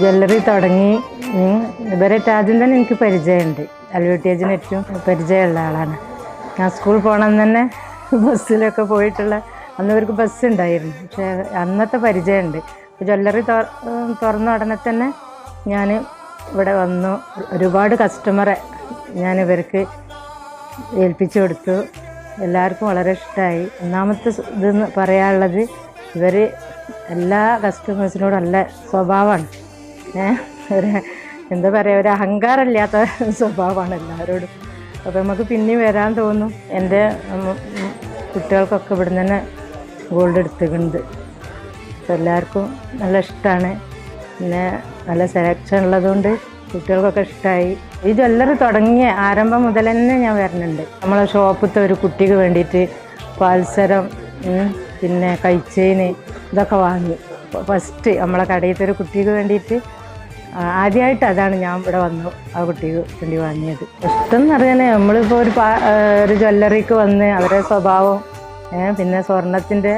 Jewellery തുടങ്ങി ഇവരെ ആദ്യം തന്നെ എനിക്ക് പരിചയമുണ്ട്. അൽവേട്ടേജിന് ഏറ്റവും പരിചയമുള്ള ആളാണ്. ഞാൻ സ്കൂൾ പോകണം തന്നെ ബസ്സിലൊക്കെ പോയിട്ടുള്ള അന്ന് ഇവർക്ക് ബസ് ഉണ്ടായിരുന്നു. പക്ഷേ അന്നത്തെ പരിചയമുണ്ട്. ജ്വല്ലറി തുറന്ന ഉടനെ തന്നെ ഞാൻ ഇവിടെ വന്നു. ഒരുപാട് കസ്റ്റമറെ ഞാൻ ഇവർക്ക് ഏൽപ്പിച്ചു കൊടുത്തു. എല്ലാവർക്കും വളരെ ഇഷ്ടമായി ഒന്നാമത്തെ ഇതെന്ന് പറയാനുള്ളത് ഇവർ എല്ലാ കസ്റ്റമേഴ്സിനോടും നല്ല സ്വഭാവമാണ്. ഒരു എന്താ പറയുക ഒരു അഹങ്കാരമില്ലാത്ത സ്വഭാവമാണ് എല്ലാവരോടും. അപ്പോൾ നമുക്ക് പിന്നെയും വരാൻ തോന്നും എന്റെ കുട്ടികൾക്കൊക്കെ ഇവിടെ തന്നെ ഗോൾഡ് എടുത്തിട്ടുണ്ട്. അപ്പോൾ എല്ലാവർക്കും നല്ല ഇഷ്ടമാണ്. പിന്നെ നല്ല സെലക്ഷൻ ഉള്ളതുകൊണ്ട് കുട്ടികൾക്കൊക്കെ ഇഷ്ടമായി ഈ ജ്വല്ലറി തുടങ്ങിയ ആരംഭം മുതൽ തന്നെ ഞാൻ വരുന്നുണ്ട് നമ്മളെ ഷോപ്പത്തെ ഒരു കുട്ടിക്ക് വേണ്ടിയിട്ട് പാൽസരം പിന്നെ കൈച്ചെയിന് ഇതൊക്കെ വാങ്ങി. ഫസ്റ്റ് നമ്മളെ കടയിലത്തെ ഒരു കുട്ടിക്ക് വേണ്ടിയിട്ട് ആദ്യമായിട്ട് അതാണ് ഞാൻ ഇവിടെ വന്നു ആ കുട്ടിക്ക് വേണ്ടി വാങ്ങിയത്. ഇഷ്ടം എന്ന് പറഞ്ഞാൽ നമ്മളിപ്പോൾ ഒരു പാ ഒരു ജ്വല്ലറിക്ക് വന്ന് അവരെ സ്വഭാവം പിന്നെ സ്വർണത്തിന്റെ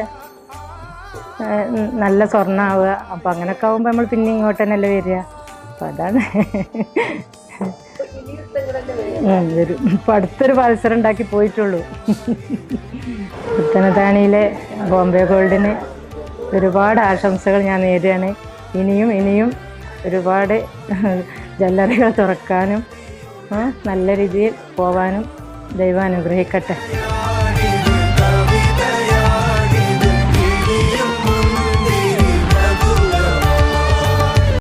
നല്ല സ്വർണമാവുക അപ്പം അങ്ങനെയൊക്കെ ആകുമ്പോൾ നമ്മൾ പിന്നെ ഇങ്ങോട്ട് തന്നെയല്ലേ വരിക. അപ്പം അതാണ്. വരും. ഇപ്പം അടുത്തൊരു മത്സരം ഉണ്ടാക്കി പോയിട്ടുള്ളൂ. പുത്തനത്താണിയിലെ ബോംബെ ഗോൾഡിന് ഒരുപാട് ആശംസകൾ ഞാൻ നേരുകയാണ്. ഇനിയും ഇനിയും ഒരുപാട് ജല്ലറികൾ തുറക്കാനും നല്ല രീതിയിൽ പോവാനും ദൈവം അനുഗ്രഹിക്കട്ടെ.